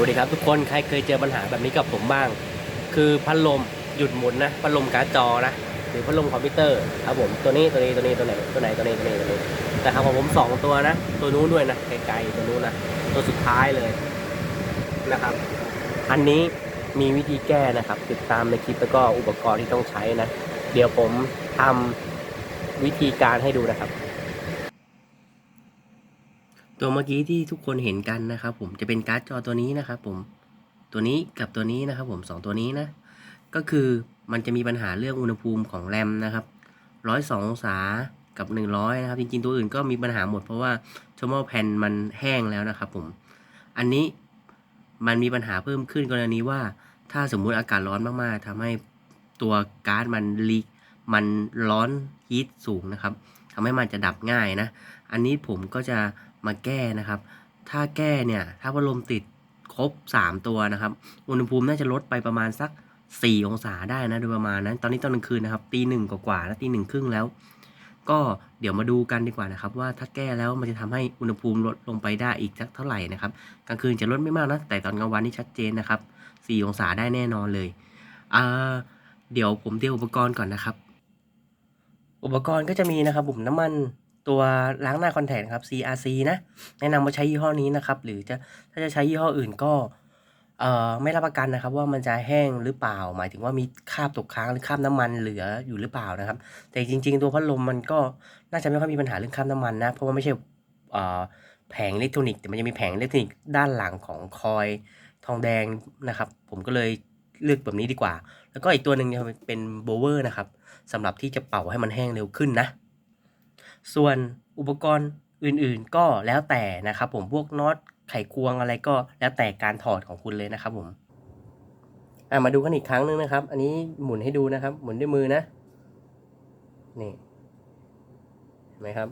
วัสดีครับทุกคนใครเคยเจอปัญหาแบบนี้กับผมบ้าง คือพัดลมหยุดหมุนนะพัดลมการ์ดจอนะหรือพัดลมคอมพิวเตอร์ครับผมตัวนี้ตัวนี้ตัวนี้ตัวไหนตัวไหนตัวนี้ตัวนี้ตัวนี้แต่ครับของผมสองตัวนะ ตัวนู้นด้วยนะไกลๆตัวนู้นนะตัวสุดท้ายเลยนะครับ อันนี้มีวิธีแก้นะครับ ติดตามในคลิปแล้วก็อุปกรณ์ที่ต้องใช้นะ เดี๋ยวผมทำวิธีการให้ดูนะครับ ตัวเมื่อกี้ที่ทุกคนเห็นกันนะครับ ผมจะเป็นการ์ดจอตัวนี้นะครับ ผมตัวนี้กับตัวนี้นะครับ ผมสองตัวนี้นะ ก็คือมันจะมีปัญหาเรื่องอุณหภูมิของแรมนะครับร้อยสององศากับหนึ่งร้อยนะครับ จริงๆ ตัวอื่นก็มีปัญหาหมดเพราะว่าชมอแผ่นมันแห้งแล้วนะครับผม อันนี้มันมีปัญหาเพิ่มขึ้นกรณีว่า ถ้าสมมุติอากาศร้อนมากๆทำให้ตัวการ์ดมันลีกมันร้อนฮีทสูงนะครับทำให้มันจะดับง่ายนะ อันนี้ผมก็จะ มาแก้นะครับ ถ้าแก้เนี่ยถ้าพัดลมติดครบ 3 ตัวนะครับ อุณหภูมิน่าจะลดไปประมาณสัก 4 องศาได้นะโดยประมาณนั้น ตอนนี้ตอนกลางคืนนะครับตีหนึ่งกว่าๆแล้วตีหนึ่งครึ่งแล้ว ก็เดี๋ยวมาดูกันดีกว่านะครับ ว่าถ้าแก้แล้วมันจะทำให้อุณหภูมิลดลงไปได้อีกสักเท่าไหร่นะครับกลางคืนจะลดไม่มากนะแต่ตอนกลางวันนี่ชัดเจนนะครับ 4 องศาได้แน่นอนเลยอ่าเดี๋ยวผมเตรียมอุปกรณ์ก่อนนะครับ อุปกรณ์ก็จะมีนะครับผมน้ำมัน ตัวล้างหน้าคอนแทคครับ CRC นะแนะนำว่าใช้ยี่ห้อนี้นะครับ หรือจะถ้าจะใช้ยี่ห้ออื่นก็เอ่อไม่รับประกันนะครับ ว่ามันจะแห้งหรือเปล่า หมายถึงว่ามีคราบตกค้างหรือคราบน้ำมันเหลืออยู่หรือเปล่านะครับ แต่จริง ๆ ตัวพัดลมมันก็น่าจะไม่ค่อยมีปัญหาเรื่องคราบน้ำมันนะเพราะว่าไม่ใช่เอ่อแผงอิเล็กทรอนิกส์แต่มันจะมีแผงอิเล็กทรอนิกส์ด้านหลังของคอยทองแดงนะครับ ผมก็เลยเลือกแบบนี้ดีกว่า แล้วก็อีกตัวหนึ่งจะเป็นโบเวอร์นะครับสำหรับที่จะเป่าให้มันแห้งเร็วขึ้นนะ ส่วนอุปกรณ์อื่นๆ ก็แล้วแต่นะครับผมพวกน็อตไขควงอะไรก็แล้วแต่การถอดของคุณเลยนะครับผมอะมาดูกันอีกครั้งนึงนะครับ อันนี้หมุนให้ดูนะครับ หมุนด้วยมือนะ นี่เห็นไหมครับ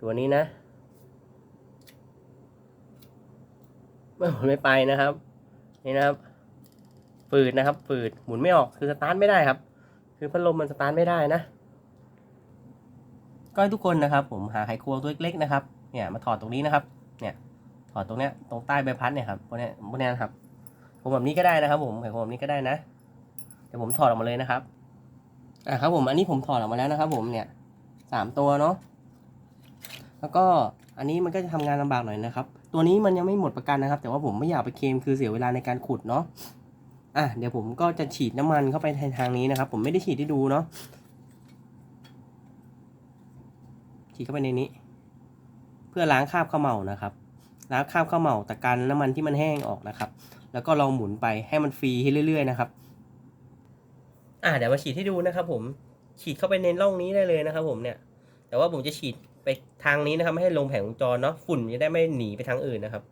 ตัวนี้นะไม่หมุนไม่ไปนะครับ นี่นะครับ ฝืดนะครับ ฝืด หมุนไม่ออก คือสตาร์ทไม่ได้ครับ คือพัดลมมันสตาร์ทไม่ได้นะ ก็ให้ทุกคนนะครับ ผมหาไขควงตัวเล็กๆนะครับเนี่ยมาถอดตรงนี้นะครับ เนี่ยถอดตรงเนี้ยตรงใต้ใบพัดเนี่ยครับพวกเนี้ยพวกเนี้ยครับผมแบบนี้ก็ได้นะครับ ผมไขควงแบบนี้ก็ได้นะเดี๋ยวผมถอดออกมาเลยนะครับอะครับ ผมอันนี้ผมถอดออกมาแล้วนะครับ ผมเนี่ยสามตัวเนาะแล้วก็อันนี้มันก็จะทำงานลำบากหน่อยนะครับ ตัวนี้มันยังไม่หมดประกันนะครับ แต่ว่าผมไม่อยากไปเคลมคือเสียเวลาในการขุดเนาะอะเดี๋ยวผมก็จะฉีดน้ำมันเข้าไปทางนี้นะครับ ผมไม่ได้ฉีดให้ดูเนาะ ฉีดเข้าไปในนี้ เพื่อล้างคราบข้าวเมานะครับ ล้างคราบข้าวเมาแต่การน้ำมันที่มันแห้งออกนะครับ แล้วก็ลองหมุนไปให้มันฟรีให้เรื่อยๆนะครับ อ่าเดี๋ยวมาฉีดให้ดูนะครับ ผมฉีดเข้าไปในร่องนี้ได้เลยนะครับ ผมเนี่ย แต่ว่าผมจะฉีดไปทางนี้นะครับ ไม่ให้ลงแผงวงจรเนาะฝุ่นจะได้ไม่หนีไปทางอื่นนะครับ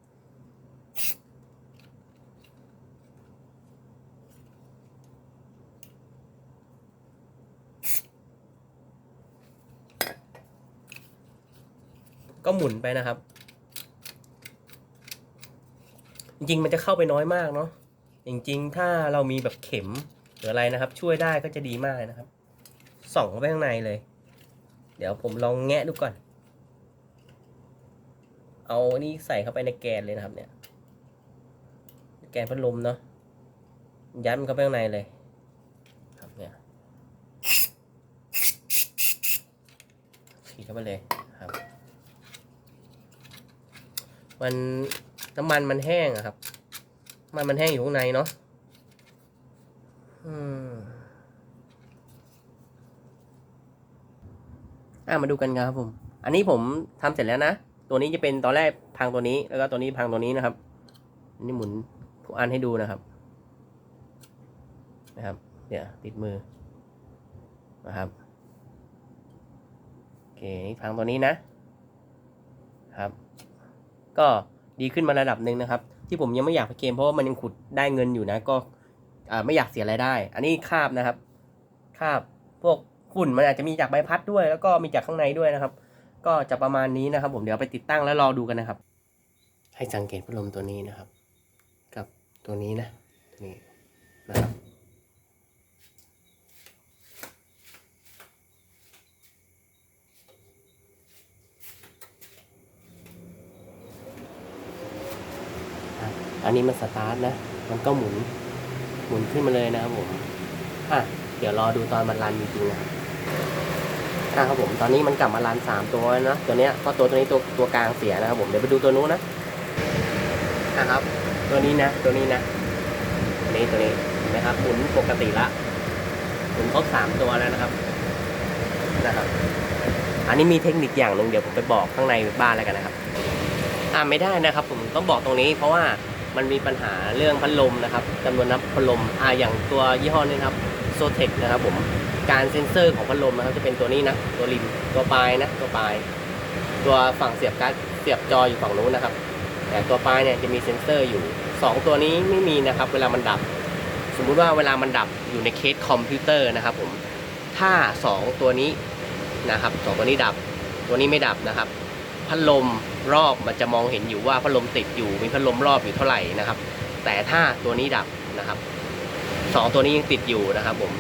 ก็หมุนไปนะครับ จริงๆมันจะเข้าไปน้อยมากเนาะจริงๆ ถ้าเรามีแบบเข็มหรืออะไรนะครับ ช่วยได้ก็จะดีมากนะครับส่องเข้าไปข้างในเลย เดี๋ยวผมลองแงะดูก่อน เอานี่ใส่เข้าไปในแกนเลยนะครับ เนี่ย แกนพัดลมเนาะยัดมันเข้าไปข้างในเลยครับเนี่ยฉีดเข้าไปเลยครับ มันน้ำมันมันแห้งอะครับ มันมันแห้งอยู่ข้างในเนาะอืมอะมาดูกันครับผม อันนี้ผมทำเสร็จแล้วนะ ตัวนี้จะเป็นตอนแรกพังตัวนี้ แล้วก็ตัวนี้พังตัวนี้นะครับอันนี้หมุนทุกอันให้ดูนะครับ นะครับ เดี๋ยวติดมือ นะครับ โอเค พังตัวนี้นะ ครับ ก็ดีขึ้นมาระดับหนึ่งนะครับ ที่ผมยังไม่อยากไปเคลมเพราะว่ามันยังขุดได้เงินอยู่นะ ก็ไม่อยากเสียรายได้ อันนี้คาบนะครับ คาบพวกฝุ่นมันอาจจะมีจากใบพัดด้วย แล้วก็มีจากข้างในด้วยนะครับ ก็จะประมาณนี้นะครับ ผมเดี๋ยวไปติดตั้งแล้วรอดูกันนะครับ ให้สังเกตพัดลมตัวนี้นะครับ กับตัวนี้นะตัวนี้นะครับ อันนี้มันสตาร์ทนะ มันก็หมุน หมุนขึ้นมาเลยนะครับผม อะ เดี๋ยวรอดูตอนมันรันจริงๆนะครับอะครับผม ตอนนี้มันกลับมารันสามตัวนะ ตัวเนี้ยเพราะตัวตัวนี้ตัวตัวกลางเสียนะครับผม เดี๋ยวไปดูตัวนู้นนะ นะครับ ตัวนี้นะ ตัวนี้นะ ตัวนี้ตัวนี้เห็นไหมครับ หมุนปกติละหมุนครบสามตัวแล้วนะครับ นะครับ อันนี้มีเทคนิคอย่างหนึ่งเดี๋ยวผมไปบอกข้างในบ้านแล้วกันนะครับอ่าไม่ได้นะครับ ผมต้องบอกตรงนี้เพราะว่า มันมีปัญหาเรื่องพัดลมนะครับจำนวนนับพัดลมอ่าอย่างตัวยี่ห้อนี้ครับโซเทคนะครับผมการเซ็นเซอร์ของพัดลมนะครับจะเป็นตัวนี้นะตัวริมตัวปลายนะตัวปลาย ตัวฝั่งเสียบการ์ดเสียบจออยู่ฝั่งนู้นนะครับแต่ตัวปลายเนี่ยจะมีเซ็นเซอร์อยู่สองตัวนี้ไม่มีนะครับ เวลามันดับ สมมุติว่าเวลามันดับอยู่ในเคสคอมพิวเตอร์นะครับผมถ้าสองตัวนี้นะครับสองตัวนี้ดับ ตัวนี้ไม่ดับนะครับ พัดลม รอบมันจะมองเห็นอยู่ว่าพัดลมติดอยู่มีพัดลมรอบอยู่เท่าไหร่นะครับ แต่ถ้าตัวนี้ดับนะครับสองตัวนี้ยังติดอยู่นะครับ ผม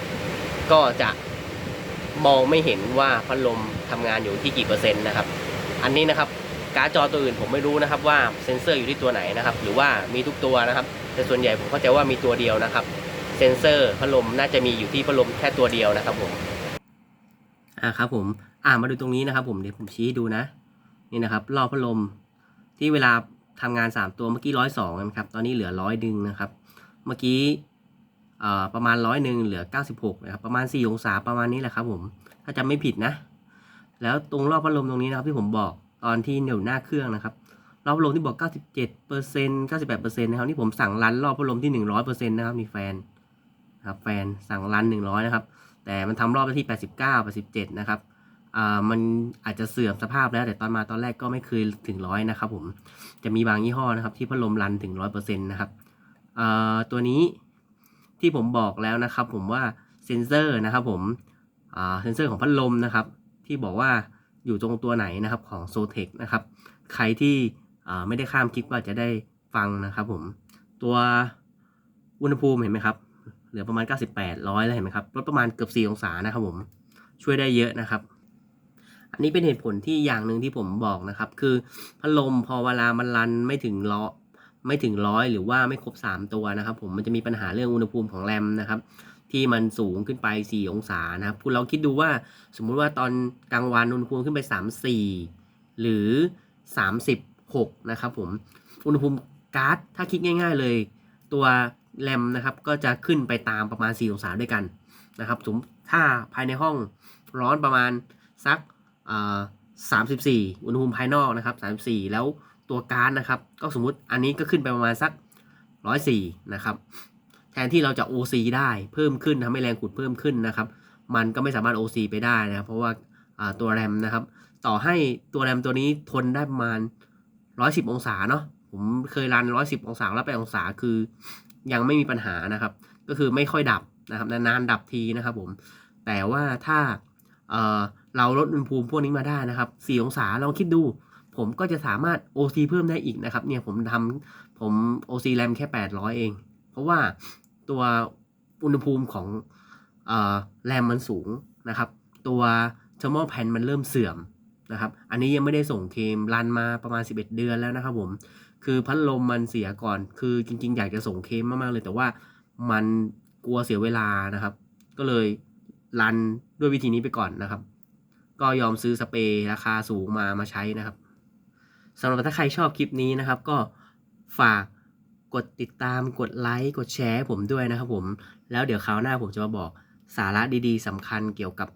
ก็จะมองไม่เห็นว่าพัดลมทำงานอยู่ที่กี่เปอร์เซ็นต์นะครับ อันนี้นะครับการ์ดจอตัวอื่นผมไม่รู้นะครับว่าเซ็นเซอร์อยู่ที่ตัวไหนนะครับ หรือว่ามีทุกตัวนะครับ แต่ส่วนใหญ่ผมเข้าใจว่ามีตัวเดียวนะครับเซ็นเซอร์พัดลมน่าจะมีอยู่ที่พัดลมแค่ตัวเดียวนะครับผมอ่าครับผมอ่ามาดูตรงนี้นะครับ ผมเดี๋ยวผมชี้ดูนะ นี่นะครับรอบพัดลมที่เวลาทำงาน 3 ตัวเมื่อกี้ร้อยสองนะครับ ตอนนี้เหลือร้อยดึงนะครับ เมื่อกี้ประมาณร้อยหนึ่งเหลือ 96นะครับประมาณ 4 องศาประมาณนี้แหละครับผมถ้าจำไม่ผิดนะ แล้วตรงรอบพัดลมตรงนี้นะครับที่ผมบอกตอนที่เหนียวหน้าเครื่องนะครับรอบพัดลมที่บอก 97เปอร์เซ็นต์98เปอร์เซ็นต์นะครับนี่ผมสั่งรันรอบพัดลมที่ 100เปอร์เซ็นต์นะครับมีแฟนนะครับแฟนสั่งรัน 100 นะครับ แต่มันทำรอบไปที่ 89 87 นะครับ มันอาจจะเสื่อมสภาพแล้วแต่ตอนมาตอนแรกก็ไม่เคยถึงร้อยนะครับผมจะมีบางยี่ห้อนะครับที่พัดลมรันถึงร้อยเปอร์เซ็นต์นะครับอ่าตัวนี้ที่ผมบอกแล้วนะครับ ผมว่าเซนเซอร์นะครับ ผมอ่าเซนเซอร์ของพัดลมนะครับ ที่บอกว่าอยู่ตรงตัวไหนนะครับของ s o t e c นะครับใครที่อ่าไม่ได้ข้ามคลิปก็จะได้ฟังนะครับ ผมตัวอุณหภูมิเห็นไหมครับเหลือประมาณ 98ร้อยแล้วเห็นไหมครับลดประมาณเกือบ4องศานะครับผมช่วยได้เยอะนะครับ อันนี้เป็นเหตุผลที่อย่างหนึ่งที่ผมบอกนะครับ คือพัดลมพอเวลามันรันไม่ถึงล้อไม่ถึงร้อยหรือว่าไม่ครบ 3 ตัวนะครับ ผมมันจะมีปัญหาเรื่องอุณหภูมิของแรมนะครับ ที่มันสูงขึ้นไป 4 องศานะครับคุณลองคิดดูว่าสมมุติว่าตอนกลางวันอุณหภูมิขึ้นไป 34 หรือ 36 นะครับผมอุณหภูมิการ์ดถ้าคิดง่าย ๆเลย ตัวแรมนะครับก็จะขึ้นไปตามประมาณ 4 องศาด้วยกันนะครับสมถ้าภายในห้องร้อนประมาณสัก สามสิบสี่อุณหภูมิภายนอกนะครับสามสี่แล้วตัวการ์ดนะครับ ก็สมมุติอันนี้ก็ขึ้นไปประมาณสักร้อยสี่นะครับ แทนที่เราจะ OC ได้เพิ่มขึ้นทำให้แรงขุดเพิ่มขึ้นนะครับ มันก็ไม่สามารถ OC ไปได้นะครับ เพราะว่าอ่าตัวแรมนะครับ ต่อให้ตัวแรมตัวนี้ทนได้ประมาณร้อยสิบองศาเนาะผมเคยรันร้อยสิบองศาแล้วไปองศาคือ ยังไม่มีปัญหานะครับ ก็คือไม่ค่อยดับนะครับนานๆดับทีนะครับผมแต่ว่าถ้า เราลดอุณหภูมิพวกนี้มาได้นะครับ4องศาลองคิดดู ผมก็จะสามารถ OC เพิ่มได้อีกนะครับเนี่ยผมทำผม OC แรมแค่ 800 เอง เพราะว่าตัวอุณหภูมิของแรมมันสูงนะครับ ตัว thermal pan มันเริ่มเสื่อมนะครับ อันนี้ยังไม่ได้ส่งเคมรันมาประมาณ 11 เดือนแล้วนะครับผม คือพัดลมมันเสียก่อน คือจริง ๆ อยากจะส่งเคมมากๆเลย แต่ว่ามันกลัวเสียเวลานะครับ ก็เลยรันด้วยวิธีนี้ไปก่อนนะครับ ก็ยอมซื้อสเปรย์ราคาสูงมามาใช้นะครับสำหรับถ้าใครชอบคลิปนี้นะครับ ก็ฝากกดติดตามกดไลค์กดแชร์ให้ผมด้วยนะครับผม แล้วเดี๋ยวคราวหน้าผมจะมาบอกสาระดีๆสำคัญเกี่ยวกับ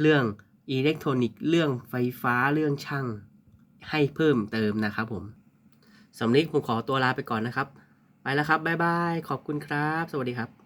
เรื่องอิเล็กทรอนิกส์เรื่องไฟฟ้าเรื่องช่างให้เพิ่มเติมนะครับผมสำหรับนี้ผมขอตัวลาไปก่อนนะครับ ไปแล้วครับ บ๊ายบาย ขอบคุณครับ สวัสดีครับ